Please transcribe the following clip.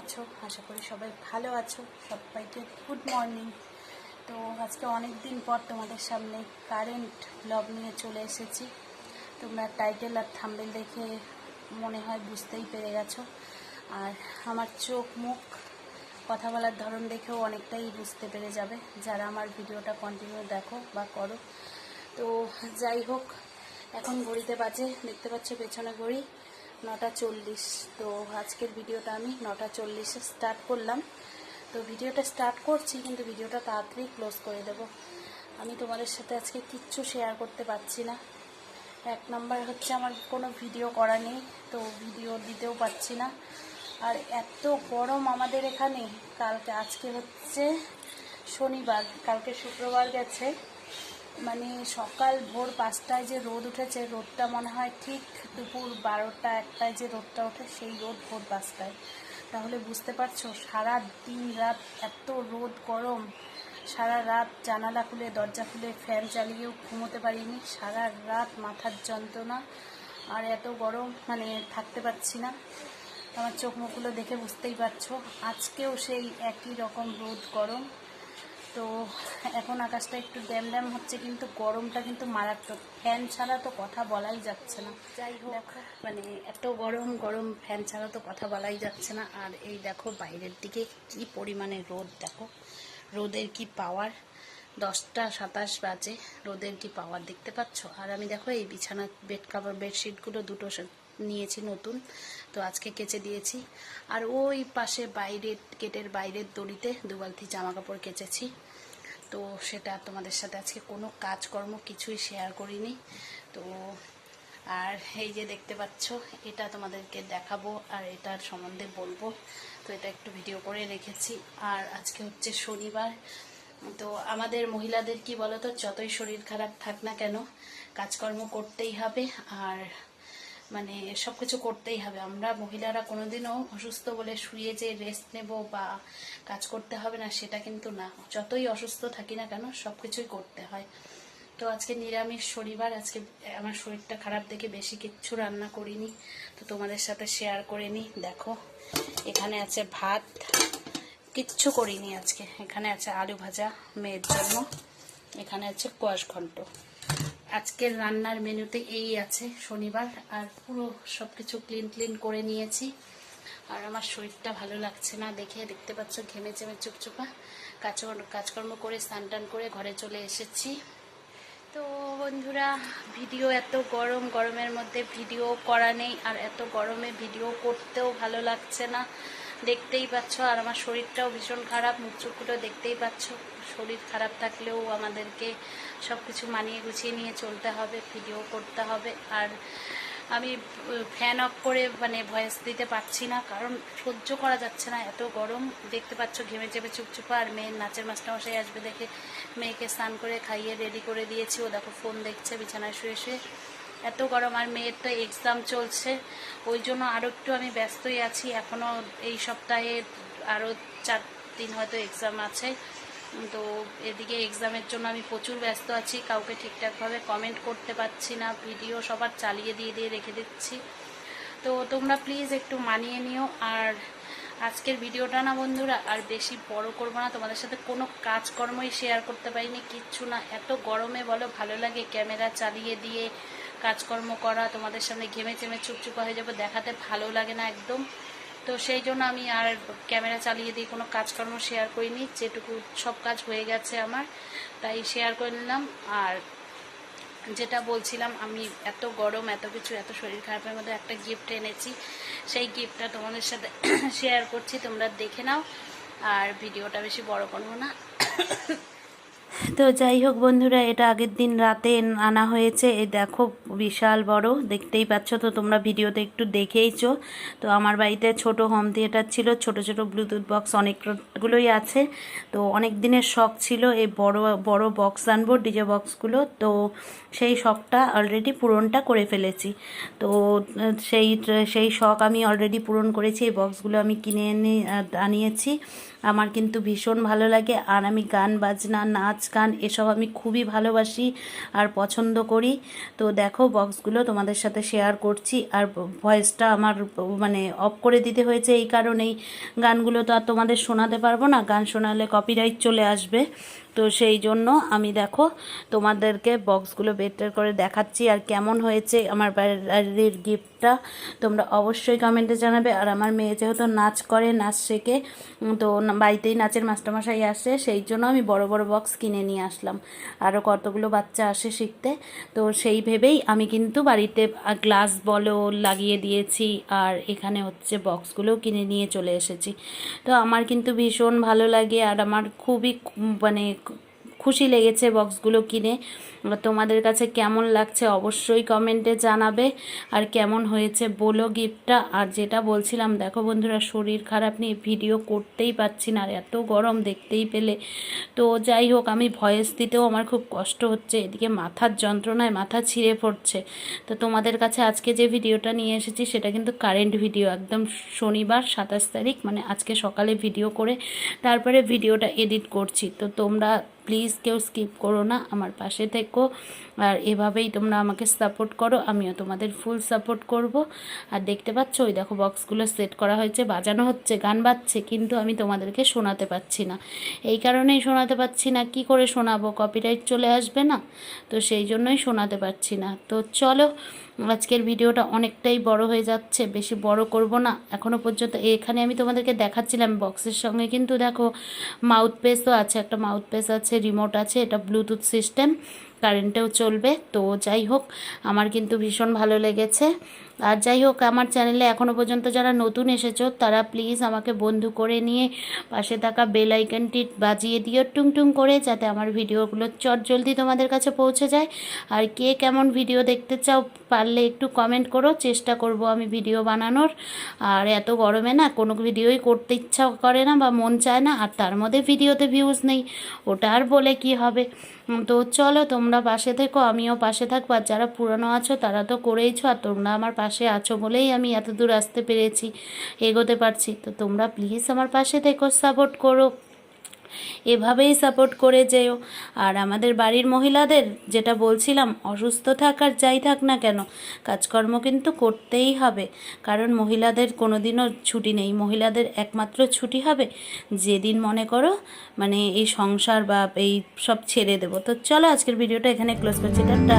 আছো? আশা করি সবাই ভালো আছো। সবাইকে গুড মর্নিং তো আজকে অনেক দিন পর তোমাদের সামনে কারেন্ট ব্লগ নিয়ে চলে এসেছি। তোমরা টাইটেল আর থাম্বেল দেখে মনে হয় বুঝতেই পেরে গেছো। আর আমার চোখ মুখ কথা বলার ধরন দেখেও অনেকটাই বুঝতে পেরে যাবে। যারা আমার ভিডিওটা কন্টিনিউ দেখো বা করো। তো যাই হোক, এখন ঘড়িতে বাজে, দেখতে পাচ্ছ পেছনে ঘড়ি। নটা চল্লিশ। তো আজকের ভিডিওটা আমি নটা চল্লিশে স্টার্ট করলাম। তো ভিডিওটা স্টার্ট করছি, কিন্তু ভিডিওটা তাড়াতাড়ি ক্লোজ করে দেব। আমি তোমাদের সাথে আজকে কিচ্ছু শেয়ার করতে পারছি না। এক নাম্বার হচ্ছে আমার কোনো ভিডিও করা নেই, তো ভিডিও দিতেও পারছি না। আর এত গরম আমাদের এখানে, কালকে আজকে হচ্ছে শনিবার, কালকে শুক্রবার গেছে। মানে সকাল ভোর পাঁচটায় যে রোদ উঠেছে, রোদটা মনে হয় ঠিক দুপুর বারোটা একটায় যে রোদটা ওঠে, সেই রোদ ভোর পাঁচটায়। তাহলে বুঝতে পারছ, সারা দিন রাত এত রোদ গরম, সারা রাত জানালা খুলে, দরজা খুলে, ফ্যান চালিয়েও ঘুমোতে পারিনি, সারা রাত মাথার যন্ত্রণা, আর এত গরম মানে থাকতে পারছি না। আমার চোখ মুখগুলো দেখে বুঝতেই পারছ, আজকেও সেই একই রকম রোদ গরম। তো এখন আকাশটা একটু ড্যাম ড্যাম হচ্ছে কিন্তু গরমটা কিন্তু মারাত্মক। ফ্যান ছাড়া তো কথা বলাই যাচ্ছে না। যাই হোক। মানে এত গরম গরম ফ্যান ছাড়া তো কথা বলাই যাচ্ছে না। আর এই দেখো বাইরের দিকে কি পরিমাণে রোদ দেখো। রোদের কি পাওয়ার দশটা সাতাশ বাজে রোদের কি পাওয়ার দেখতে পাচ্ছ? আর আমি দেখো এই বিছানা বেড কাভার বেডশিটগুলো দুটো নিয়েছি নতুন তো আজকে কেচে দিয়েছি। আর ওই পাশে বাইরের গেটের বাইরের দড়িতে দুবালতি জামা কাপড় কেচেছি। তো সেটা তোমাদের সাথে আজকে কোনো কাজকর্ম কিছুই শেয়ার করিনি। তো আর এই যে দেখতে পাচ্ছ, এটা তোমাদেরকে দেখাবো আর এটার সম্বন্ধে বলব। তো এটা একটু ভিডিও করে রেখেছি। আর আজকে হচ্ছে শনিবার। তো আমাদের মহিলাদের কি বলতো, যতই শরীর খারাপ থাক না কেন, কাজকর্ম করতেই হবে। আর মানে সব কিছু করতেই হবে। আমরা মহিলারা কোনোদিনও অসুস্থ বলে শুয়ে যে রেস্ট নেব বা কাজ করতে হবে না, সেটা কিন্তু না। যতই অসুস্থ থাকি না কেন সব কিছুই করতে হয়। তো আজকে নিরামিষ শনিবার, আজকে আমার শরীরটা খারাপ দেখে বেশি কিচ্ছু রান্না করিনি। তো তোমাদের সাথে শেয়ার করে নিই। দেখো, এখানে আছে ভাত। কিচ্ছু করিনি আজকে। এখানে আছে আলু ভাজা, মেয়ের জন্য। এখানে আছে কোয়াশ ঘন্ট। আজকের রান্নার মেনুতে এই আছে, শনিবার, আর পুরো সব কিছু ক্লিন ক্লিন করে নিয়েছি। আর আমার শরীরটা ভালো লাগছে না দেখে, দেখতে পাচ্ছ ঘেমে চেমে চুপচুপা। কাজ কাজকর্ম করে, স্নান টান করে ঘরে চলে এসেছি। তো বন্ধুরা, ভিডিও এত গরম, গরমের মধ্যে ভিডিও করা নেই, আর এত গরমে ভিডিও করতেও ভালো লাগছে না। দেখতেই পাচ্ছ, আর আমার শরীরটাও ভীষণ খারাপ চোখগুলো দেখতেই পাচ্ছ। শরীর খারাপ থাকলেও আমাদেরকে সব কিছু মানিয়ে গুছিয়ে নিয়ে চলতে হবে, ভিডিও করতে হবে। আর আমি ফ্যান অফ করে মানে ভয়েস দিতে পারছি না, কারণ সহ্য করা যাচ্ছে না, এত গরম। দেখতে পাচ্ছ, ঘেমে চেপে চুপচুপা, আর মেয়ের নাচের মাস্টারমশাই আসবে দেখে, মেয়েকে স্নান করে খাইয়ে রেডি করে দিয়েছি। ও দেখো ফোন দেখছে, বিছানায় শুয়ে শুয়ে। এত গরম আর মেয়ের তো এক্সাম চলছে। ওই জন্য আরও একটু আমি ব্যস্তই আছি। এখনও এই সপ্তাহে আরও চার দিন হয়তো এক্সাম আছে। তো এদিকে এক্সামের জন্য আমি প্রচুর ব্যস্ত আছি। কাউকে ঠিকঠাকভাবে কমেন্ট করতে পারছি না। ভিডিও সবার চালিয়ে দিয়ে দিয়ে রেখে দিচ্ছি। তো তোমরা প্লিজ একটু মানিয়ে নিও। আর আজকের ভিডিওটা না বন্ধুরা, আর বেশি বড় করব না। তোমাদের সাথে কোনো কাজকর্মই শেয়ার করতে পারিনি। কিচ্ছু না। এত গরমে বলো, ভালো লাগে ক্যামেরা চালিয়ে দিয়ে কাজকর্ম করা, তোমাদের সামনে ঘেমে চেমে চুপচুপা হয়ে যাবে, দেখাতে ভালো লাগে না একদম। তো সেই জন্য আমি আর ক্যামেরা চালিয়ে দিয়ে কোনো কাজকর্ম শেয়ার করিনি, যেটুকু সব কাজ হয়ে গেছে আমার, তাই শেয়ার করে নিলাম। আর যেটা বলছিলাম, আমি এত গরম, এত কিছু, এত শরীর খারাপের মধ্যে একটা গিফট এনেছি। সেই গিফটটা তোমাদের সাথে শেয়ার করছি, তোমরা দেখে নাও। আর ভিডিওটা বেশি বড় করব না। তো যাই হোক বন্ধুরা, এটা আগের দিন রাতে আনা হয়েছে। এই দেখো, বিশাল বড়, দেখতেই পাচ্ছ তো তোমরা ভিডিওতে একটু দেখেইছো। তো আমার বাড়িতে ছোট হোম থিয়েটার ছিল, ছোট ছোট ব্লুটুথ বক্স অনেকগুলোই আছে। তো অনেক দিনের শখ ছিল এই বড় বড় বক্স আনব, ডিজে বক্সগুলো তো সেই শখটা অলরেডি পূরণটা করে ফেলেছি। তো, সেই সেই শখ আমি অলরেডি পূরণ করেছি, এই বক্সগুলো আমি কিনে এনে আনিয়েছি। আমার কিন্তু ভীষণ ভালো লাগে। আর আমি গান, বাজনা, নাচ গান, এসব আমি খুবই ভালোবাসি আর পছন্দ করি। তো দেখো, বক্সগুলো তোমাদের সাথে শেয়ার করছি আর ভয়েসটা আমার মানে অফ করে দিতে হয়েছে এই কারণেই। গানগুলো তো আর তোমাদের শোনাতে পারব না, গান শোনালে কপিরাইট চলে আসবে। তো সেই জন্য আমি দেখো তোমাদেরকে বক্সগুলো বেটার করে দেখাচ্ছি আর কেমন হয়েছে আমার বাড়ির গিফটটা তোমরা অবশ্যই কমেন্টে জানাবে। আর আমার মেয়ে যেহেতু নাচ করে, নাচ শেখে তো বাড়িতেই নাচের মাস্টারমশাই আসে, সেই জন্য আমি বড় বড় বক্স কিনে নিয়ে আসলাম। আরও কতগুলো বাচ্চা আসে শিখতে। তো সেই ভেবেই আমি কিন্তু বাড়িতে গ্লাস বলো লাগিয়ে দিয়েছি আর এখানে হচ্ছে বক্সগুলোও কিনে নিয়ে চলে এসেছি। তো আমার কিন্তু ভীষণ ভালো লাগে আর আমার খুবই মানে খুশি লেগেছে বক্সগুলো কিনে। তোমাদের কাছে কেমন লাগছে অবশ্যই কমেন্টে জানাবে। আর কেমন হয়েছে বলো গিফটটা। আর যেটা বলছিলাম, দেখো বন্ধুরা, শরীর খারাপ নিয়ে ভিডিও করতেই পারছি না আর এত গরম দেখতেই পেলে। তো যাই হোক, আমি ভয়েস দিতেও আমার খুব কষ্ট হচ্ছে। এদিকে মাথার যন্ত্রণায় মাথা ছিঁড়ে পড়ছে। তো তোমাদের কাছে আজকে যে ভিডিওটা নিয়ে এসেছি, সেটা কিন্তু কারেন্ট ভিডিও। একদম শনিবার সাতাশ তারিখ মানে আজকে সকালে ভিডিও করে তারপরে ভিডিওটা এডিট করছি। তো তোমরা প্লিজ কেউ স্কিপ করো না, আমার পাশে থেকো। আর এভাবেই তোমরা আমাকে সাপোর্ট করো, আমিও তোমাদের ফুল সাপোর্ট করব। আর দেখতে পাচ্ছ, ওই দেখো বক্সগুলো সেট করা হয়েছে, বাজানো হচ্ছে, গান বাজছে, কিন্তু আমি তোমাদেরকে শোনাতে পাচ্ছি না। এই কারণেই শোনাতে পাচ্ছি না, কি করে শোনাবো? কপিরাইট চলে আসবে না? তো সেই জন্যই শোনাতে পারছি না। তো চলো আজকের ভিডিওটা অনেকটাই বড় হয়ে যাচ্ছে, বেশি বড় করব না। এখনও পর্যন্ত এখানে আমি তোমাদেরকে দেখাচ্ছিলাম বক্সের সঙ্গে। কিন্তু দেখো মাউথ পেসও আছে, একটা মাউথ পেস আছে রিমোট আছে, এটা ব্লুটুথ সিস্টেম কারেন্টেও চলবে। তো যাই হোক, আমার কিন্তু ভীষণ ভালো লেগেছে। আর যাই হোক, আমার চ্যানেলে এখনও পর্যন্ত যারা নতুন এসেছ, তারা প্লিজ আমাকে বন্ধু করে নিয়ে পাশে থাকা বেল আইকনটি বাজিয়ে দিও টুং টুং করে, যাতে আমার ভিডিওগুলো চট জলদি তোমাদের কাছে পৌঁছে যায়। আর কে কেমন ভিডিও দেখতে চাও পারলে একটু কমেন্ট করো, চেষ্টা করব আমি ভিডিও বানানোর। আর এত গরমে না, কোনো ভিডিওই করতে ইচ্ছা করে না বা মন চায় না, আর তার মধ্যে ভিডিওতে ভিউজ নেই, ওটা আর বলে কি হবে? তো চলো তোমরা পাশে থেকো, আমিও পাশে থাকব, আর যারা পুরানো আছো, তারা তো করেইছো, আর তোমরা আমার পাশে আছো বলেই আমি এত দূর আসতে পেরেছি, এগোতে পারছি। তো তোমরা প্লিজ আমার পাশে থেকো সাপোর্ট করো। এভাবেই সাপোর্ট করে যেও। আর আমাদের বাড়ির মহিলাদের যেটা বলছিলাম, অসুস্থ থাকার যাই থাক না কেন, কাজকর্ম কিন্তু করতেই হবে। কারণ মহিলাদের কোনো দিনও ছুটি নেই। মহিলাদের একমাত্র ছুটি হবে যেদিন মনে করো মানে এই সংসার বা এই সব ছেড়ে দেবো। তো চলো আজকের ভিডিওটা এখানে ক্লোজ করছি। টাটা!